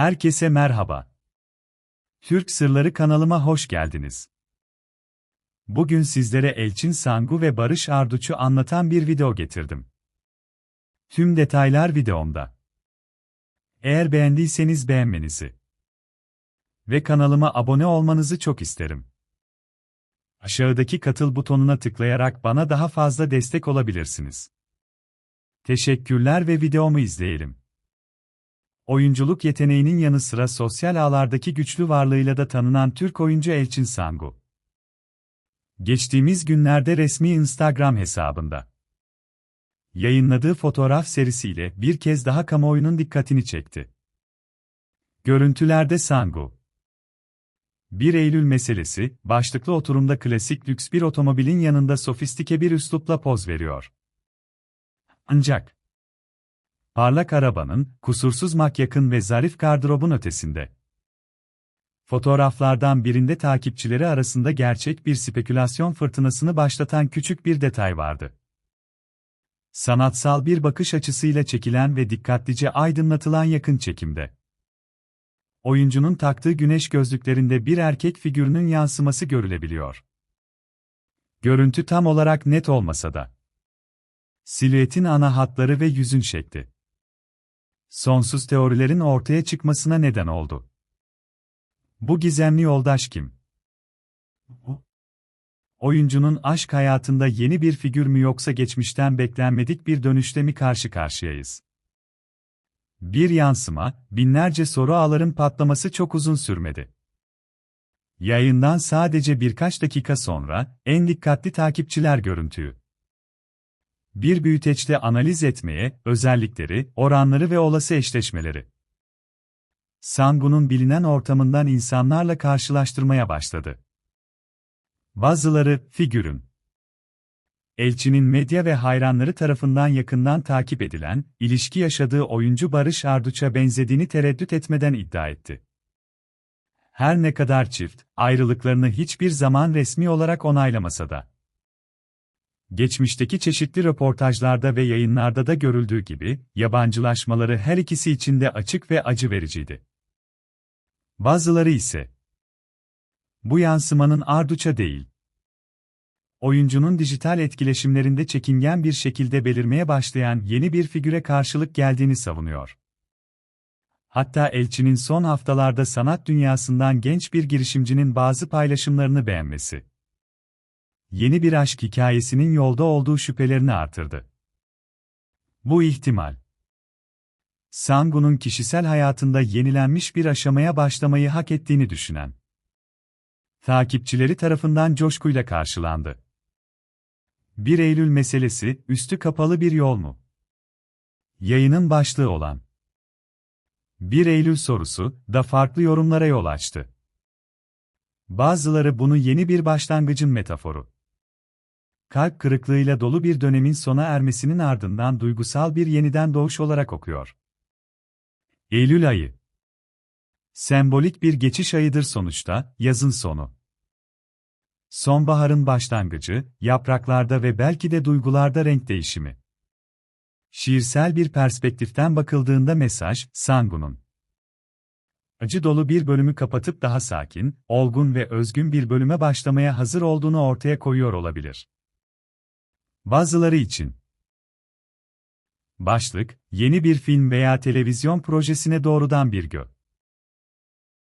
Herkese merhaba. Türk Sırları kanalıma hoş geldiniz. Bugün sizlere Elçin Sangu ve Barış Arduç'u anlatan bir video getirdim. Tüm detaylar videomda. Eğer beğendiyseniz beğenmenizi ve kanalıma abone olmanızı çok isterim. Aşağıdaki katıl butonuna tıklayarak bana daha fazla destek olabilirsiniz. Teşekkürler ve videomu izleyelim. Oyunculuk yeteneğinin yanı sıra sosyal ağlardaki güçlü varlığıyla da tanınan Türk oyuncu Elçin Sangu. Geçtiğimiz günlerde resmi Instagram hesabında yayınladığı fotoğraf serisiyle bir kez daha kamuoyunun dikkatini çekti. Görüntülerde Sangu 1 Eylül meselesi, başlıklı oturumda klasik lüks bir otomobilin yanında sofistike bir üslupla poz veriyor. Ancak, parlak arabanın, kusursuz makyakın ve zarif gardırobun ötesinde. Fotoğraflardan birinde takipçileri arasında gerçek bir spekülasyon fırtınasını başlatan küçük bir detay vardı. Sanatsal bir bakış açısıyla çekilen ve dikkatlice aydınlatılan yakın çekimde. Oyuncunun taktığı güneş gözlüklerinde bir erkek figürünün yansıması görülebiliyor. Görüntü tam olarak net olmasa da. Silüetin ana hatları ve yüzün şekli sonsuz teorilerin ortaya çıkmasına neden oldu. Bu gizemli yoldaş kim? Oyuncunun aşk hayatında yeni bir figür mü yoksa geçmişten beklenmedik bir dönüşle mi karşı karşıyayız? Bir yansıma, binlerce soru ağların patlaması çok uzun sürmedi. Yayından sadece birkaç dakika sonra, en dikkatli takipçiler görüntüyü bir büyüteçte analiz etmeye, özellikleri, oranları ve olası eşleşmeleri. Sangu'nun bilinen ortamından insanlarla karşılaştırmaya başladı. Bazıları, figürün. Elçinin medya ve hayranları tarafından yakından takip edilen, ilişki yaşadığı oyuncu Barış Arduç'a benzediğini tereddüt etmeden iddia etti. Her ne kadar çift, ayrılıklarını hiçbir zaman resmi olarak onaylamasa da. Geçmişteki çeşitli röportajlarda ve yayınlarda da görüldüğü gibi, yabancılaşmaları her ikisi için de açık ve acı vericiydi. Bazıları ise, bu yansımanın arduça değil, oyuncunun dijital etkileşimlerinde çekingen bir şekilde belirmeye başlayan yeni bir figüre karşılık geldiğini savunuyor. Hatta Elçi'nin son haftalarda sanat dünyasından genç bir girişimcinin bazı paylaşımlarını beğenmesi yeni bir aşk hikayesinin yolda olduğu şüphelerini artırdı. Bu ihtimal, Sangu'nun kişisel hayatında yenilenmiş bir aşamaya başlamayı hak ettiğini düşünen takipçileri tarafından coşkuyla karşılandı. 1 Eylül meselesi, üstü kapalı bir yol mu? Yayının başlığı olan 1 Eylül sorusu da farklı yorumlara yol açtı. Bazıları bunu yeni bir başlangıcın metaforu kalp kırıklığıyla dolu bir dönemin sona ermesinin ardından duygusal bir yeniden doğuş olarak okuyor. Eylül ayı Sembolik bir geçiş ayıdır sonuçta, yazın sonu. Sonbaharın başlangıcı, yapraklarda ve belki de duygularda renk değişimi. Şiirsel bir perspektiften bakıldığında mesaj, Sangu'nun. Acı dolu bir bölümü kapatıp daha sakin, olgun ve özgün bir bölüme başlamaya hazır olduğunu ortaya koyuyor olabilir. Bazıları için. Başlık, yeni bir film veya televizyon projesine doğrudan bir gö.